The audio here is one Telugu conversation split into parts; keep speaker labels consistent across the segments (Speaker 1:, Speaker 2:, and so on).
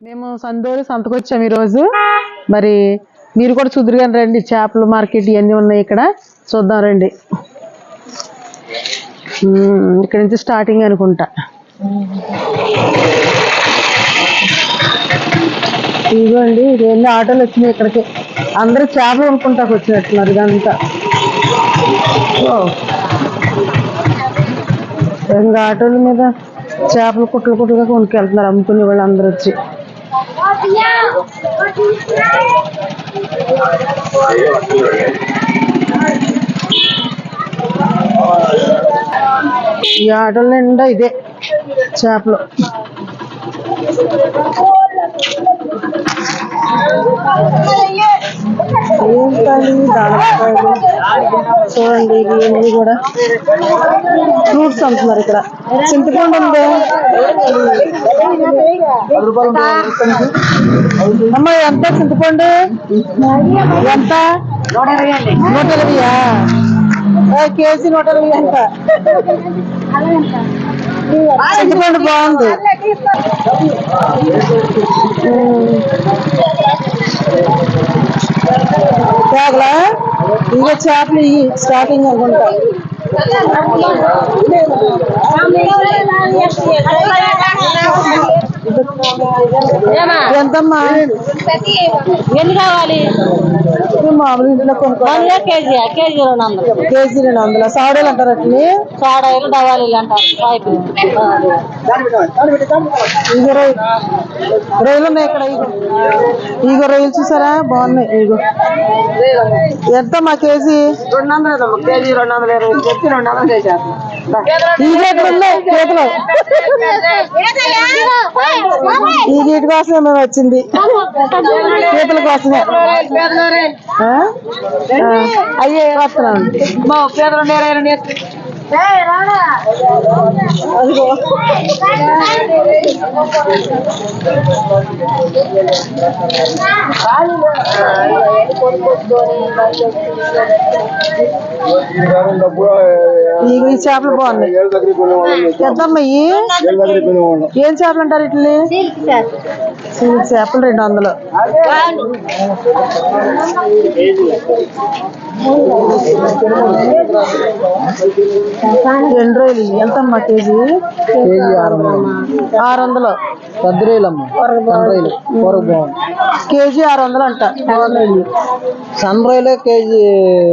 Speaker 1: మేము సందోలి సంతకొచ్చాము ఈరోజు. మరి మీరు కూడా చూదురుగాని రండి చేపల మార్కెట్ ఇవన్నీ ఉన్నాయి ఇక్కడ. చూద్దాం రండి. ఇక్కడ నుంచి స్టార్టింగ్ అనుకుంటా. ఇదిగోండి ఇది ఎన్ని ఆటోలు వచ్చినాయి ఇక్కడికి. అందరూ చేపలు అనుకుంటాకు వచ్చినట్టున్నారు ఇదంతా. ఓ. ఇంకా ఆటోల మీద చేపలు కుట్లు కుట్లుగా కొనుక్కెళ్తున్నారు అమ్ముకునే వాళ్ళు అందరూ వచ్చి. ఈ ఆటల నిండా ఇదే చేపలు. ఏంటండి దానిమ్మకాయలు చూడండి ఇవన్నీ కూడా ఫ్రూట్స్ అమ్ముతున్నారు ఇక్కడ చింతపండు ఉంది అమ్మ ఎంత చింతపండు ఎంత నూట ఇరవయా ఏ, కేజీ నూట ఇరవై ఎంత చింతపండు బాగుంది ఉమ్. తేగలా ఇక చేపలు ఇవి స్టార్టింగ్ అనుకుంటా ఎంతమ్మా?
Speaker 2: ఎన్ని కావాలి?
Speaker 1: మామూలు ఇంట్లో కొనుక్కో
Speaker 2: వంద కేజీ కేజీ రెండు వందలు.
Speaker 1: కేజీ రెండు వందల? సాడీలు అంటారు అట్లని
Speaker 2: సోడాయిలు దవాలీలు అంటారు.
Speaker 1: ఇగో రొయ్యలు. ఉన్నాయి ఇక్కడ ఇగో. ఇగో రొయ్యలు చూసారా? బాగున్నాయి ఇగో. ఎంత మా కేజీ?
Speaker 2: రెండు వందలు కేజీ రెండు వందల ఇరవై చెప్పి రెండు వందలు చేశారు.
Speaker 1: ఈ రేట్లు ఉన్నాయి ఈ వీటి కోసమే మేము వచ్చింది. చేతుల కోసమే. అయ్యే వస్తున్నాను. ఈ చేపలు బాగున్నాయి. పెద్దమ్మాయి ఏం చేపలు అంటారు ఇట్లని చేపలు రెండు వందలు. రెండు రోజులు. ఎంతమ్మా కేజీ? కేజీ ఆరు వందలు ఆరు వందలు పెద్ద రొయ్యలమ్మా రొయ్యలు కూర బాగుంది కేజీ ఆరు వందలు అంట. సన్ రొయ్యలే కేజీ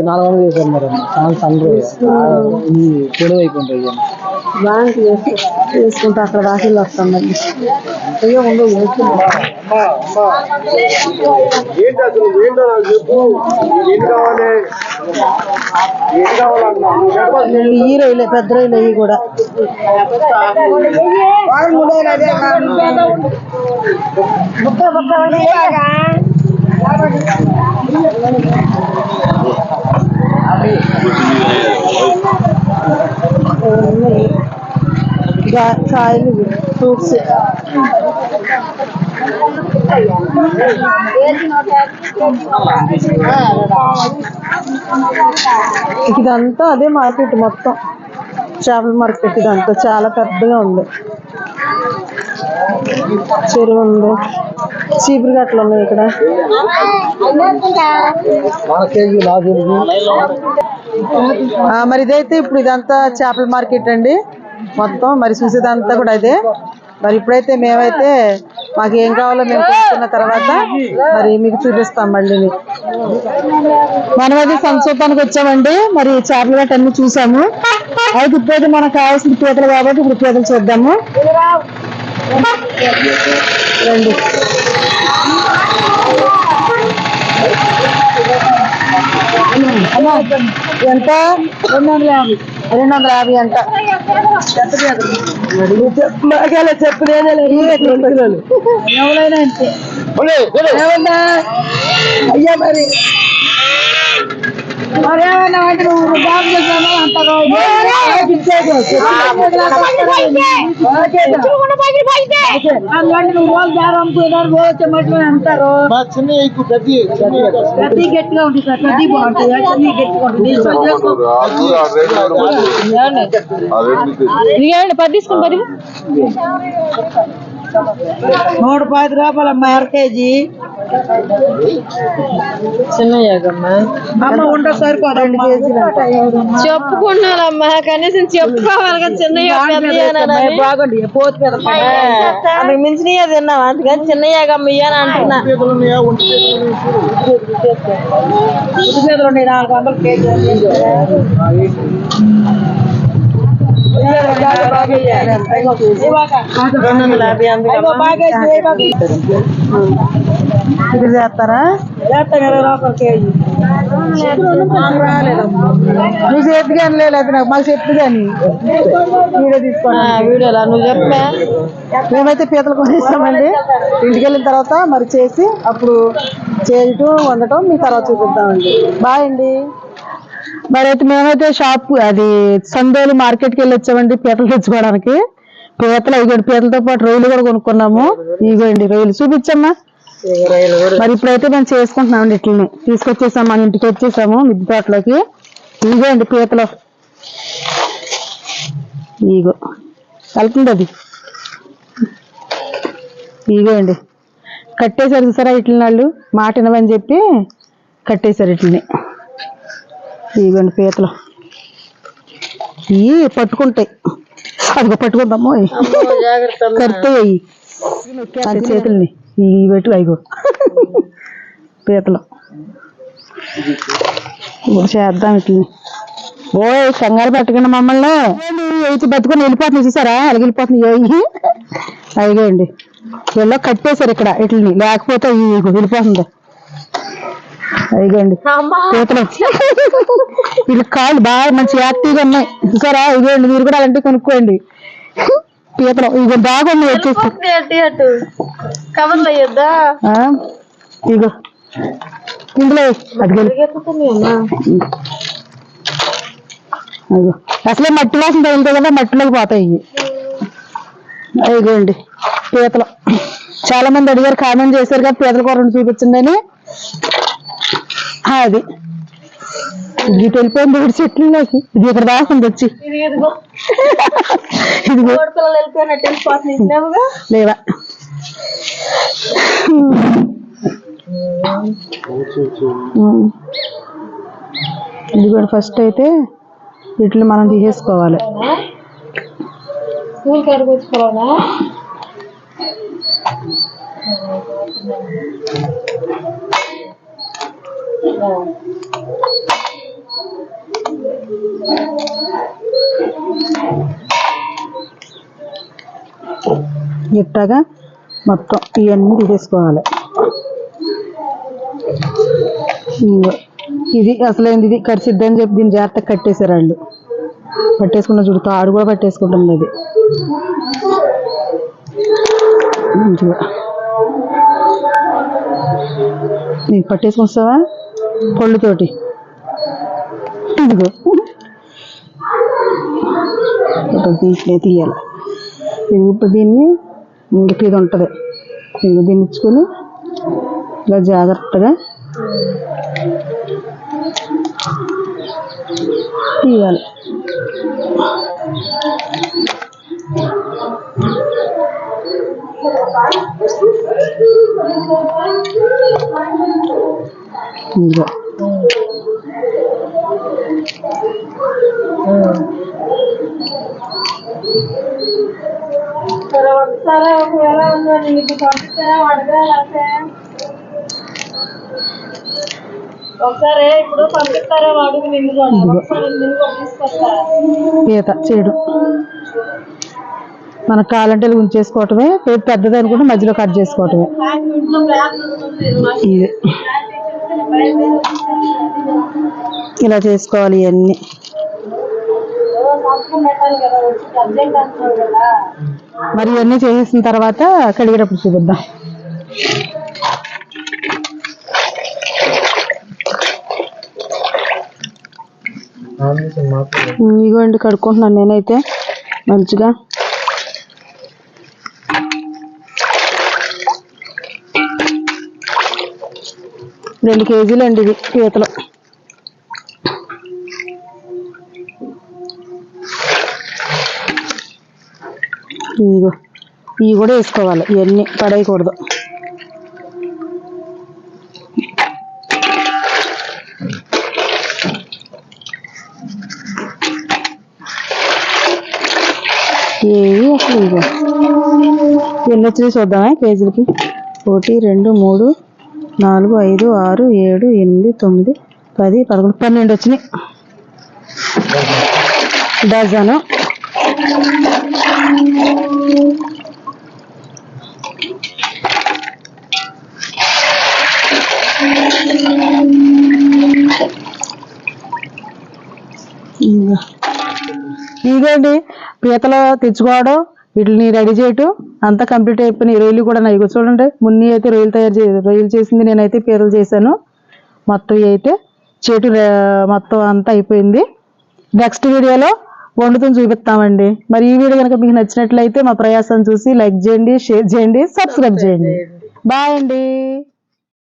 Speaker 1: నాలుగు వందలు చేశారు మరి. సన్ రొయ్య పొడవు అయిపోయింటాయి బాగుంది వేసుకుంటా అక్కడ రాశిలో వస్తాం మళ్ళీ అయ్యో
Speaker 3: కావాలన్నా
Speaker 1: ఈ రొయ్యలే పెద్ద రొయ్యలు ఇవి కూడా గా- కాయలు ఫ్రూట్స్ ఇదంతా అదే మార్కెట్ మొత్తం. చేపల మార్కెట్ ఇదంతా చాలా పెద్దగా ఉంది. చెరువు ఉంది. చీపురు గట్లు ఉన్నాయి ఇక్కడ. మరి ఇదైతే ఇప్పుడు ఇదంతా చేపల మార్కెట్ అండి. మొత్తం మరి చూసేదంతా కూడా అదే. మరి ఇప్పుడైతే మేమైతే మాకు ఏం కావాలో మేము కొనుక్కున్న తర్వాత మరి మీకు చూపిస్తాం మళ్ళీ మనం అది సంక్షోభానికి వచ్చామండి. మరి చేపలు గట్ట అన్ని చూసాము. అయితే ఇప్పుడైతే మనకు కావాల్సిన పీతలు కాబట్టి ఇప్పుడు పీతలు చూద్దాము. రండి. అమ్మా, ఎంత? రెండు వందల యాభై. రెండు వందల యాభై అంట మాకేలా చెప్పు ఎవరైనా అంతే. అయ్యా మరి.
Speaker 3: చిన్న ఎక్కువ పెద్ద
Speaker 1: ప్రతి గట్టిగా ఉంటుంది సార్ ప్రతి బాగుంటుంది అన్ని గట్టిగా ఉంటుంది ఇదిగోండి పది తీసుకుని పది నూట పది రూపాయలు అమ్మ అర కేజీ. అమ్మ ఉండ సరిపోదు రెండు కేజీలు
Speaker 2: చెప్పుకున్నానమ్మా కనీసం చెప్పుకోవాలి కదా చిన్నయ్య
Speaker 1: బాగుండి పోతు
Speaker 2: అందుకు మించినయ్యే తిన్నావా? అందుకని చిన్నయ్యాగమ్మ ఇయ్యని అంటున్నా.
Speaker 1: నాలుగు వందలు కేజీ. ఇది చేస్తారా నువ్వు చెప్పు కానీ లేదు నాకు మాకు చెప్పు కానీ వీడియో తీసుకోండి
Speaker 2: వీడియోలా నువ్వు చెప్పా
Speaker 1: మేమైతే పీతలు కొనేస్తామండి ఇంటికి వెళ్ళిన తర్వాత మరి చేసి అప్పుడు చేయటం వండటం మీ తర్వాత చూపిద్దామండి బాయ్ అండి మరి అయితే మేమైతే షాప్ అది సందేలు మార్కెట్కి వెళ్ళి వచ్చామండి పీతలు తెచ్చుకోవడానికి. పీతలు ఇగండి పీతలతో పాటు రొయ్యలు కూడా కొనుక్కున్నాము. ఇగోండి రొయ్యలు. చూపించమ్మా. మరి ఇప్పుడైతే మేము చేసుకుంటున్నామండి ఇట్లని. తీసుకొచ్చేసాము మన ఇంటికి వచ్చేసాము మిద్దె తోటలోకి. ఇగోండి పీతలు ఇగో. కలుపుతుంది అది. ఇగోండి. కట్టేశారు చూసారా ఇట్లని వాళ్ళు మాట వినవని చెప్పి కట్టేశారు ఇట్లని. ఇవ్వండి పీతలు. ఇవి పట్టుకుంటాయి అదిగో పట్టుకుందామో
Speaker 2: జాగ్రత్త
Speaker 1: కరితాయి అవి చేతుల్ని. ఈ పెట్టు అయిగో పీతలు. ఇప్పుడు చేద్దాం ఇట్లని ఓయ్ కంగారు పెట్టకండి మమ్మల్ని. అయితే బతుకొని వెళ్ళిపోతుంది చూసారా? అలాగే వెళ్ళిపోతుంది ఏయి అయిగోండి వీళ్ళు కట్టేశారు ఇక్కడ ఇట్లని లేకపోతే వెళ్ళిపోతుంది. అయిగోండి పీతలు వీళ్ళు కాళ్ళు బాగా మంచి యాక్టివ్గా ఉన్నాయి. చూసారా? ఇదిగోండి మీరు కూడా అలాంటివి కొనుక్కోండి. పీతలు ఇగో వచ్చేసి.
Speaker 2: కవర్లు అయ్యొద్దా
Speaker 1: ఆ, ఇగో ఇందులో అది గెలు అయ్యో అసలే మట్టి వాసన తగులుతాయి కదా మట్టిలోకి పోతాయి ఇగోండి పీతలు చాలా మంది అడిగారు కామెంట్ చేశారు కదా పీతల కూర చూపించండి అని అది. ఇది వెళ్ళిపోయింది ఇప్పుడు చెట్లలోకి ఇది ఇక్కడ దాకుంది వచ్చి.
Speaker 2: ఇది ఇదిగో.
Speaker 1: లేవా. ఇది కూడా ఫస్ట్ అయితే వీటిని మనం తీసేసుకోవాలి.
Speaker 2: స్కూల్ కాడికి
Speaker 1: ఇట్టగా మొత్తం ఇవన్నీ తీసేసుకోవాలి. ఇది ఇది ఏంది ఇది కరిసిద్దని చెప్పి దీన్ని జాగ్రత్తగా కట్టేశారు వాళ్ళు. పట్టేసుకున్న చూడు తాడు కూడా పట్టేసుకుంటుంది అది. నీకు పట్టేసుకొస్తావా? పళ్ళుతోటి. ఇదిగో. ఇప్పుడు దీంట్లో తీయాలి. ఇది ఇప్పుడు దీన్ని ఇంక ఇది ఉంటుంది. ఇది దించుకొని ఇలా జాగ్రత్తగా తీయాలి. ఇంకా
Speaker 2: సరే ఒకవేళ ఉందో నీకు పంపిస్తారా అడగాలంటే ఒకసారి ఇప్పుడు పంపిస్తారా నిన్ను కూడా ఒకసారి నిన్ను కూడా తీసుకొస్తా
Speaker 1: ఈత చేయడం మనకు కావాలంటే ఇలా ఉంచేసుకోవటమే పేరు పెద్దది అనుకుంటే మధ్యలో కట్ చేసుకోవటమే. ఇది. ఇలా చేసుకోవాలి ఇవన్నీ.
Speaker 2: కదా.
Speaker 1: మరి ఇవన్నీ చేసేసిన తర్వాత కడిగేటప్పుడు చూపిద్దాం. ఉమ్, ఇగోండి కడుక్కుంటున్నాను నేనైతే మంచిగా. రెండు కేజీలు అండి ఇది పీతలు. ఇదిగో ఇవి కూడా వేసుకోవాలి. ఇవన్నీ పడేయకూడదు. ఏవి అసలు ఇగో ఎన్ని వచ్చినాయి చూద్దామా కేజీలకి? ఒకటి రెండు మూడు నాలుగు ఐదు ఆరు ఏడు ఎనిమిది తొమ్మిది పది పదకొండు పన్నెండు వచ్చినాయి. డజను. ఇదిగో. పీతలు తెచ్చుకోవడం వీటిని రెడీ చేయటం అంతా కంప్లీట్ అయిపోయినాయి రొయ్యలు కూడా ఉన్నాయి. చూడండి మున్ని అయితే రొయ్యలు తయారు చే రొయ్యలు చేసింది నేనైతే పీతలు చేశాను. మొత్తం అయితే చేటు మొత్తం అంతా అయిపోయింది. నెక్స్ట్ వీడియోలో వండుతుంది చూపిస్తామండి. మరి ఈ వీడియో కనుక మీకు నచ్చినట్లయితే మా ప్రయాసం చూసి లైక్ చేయండి షేర్ చేయండి సబ్స్క్రైబ్ చేయండి. బాయ్ అండి.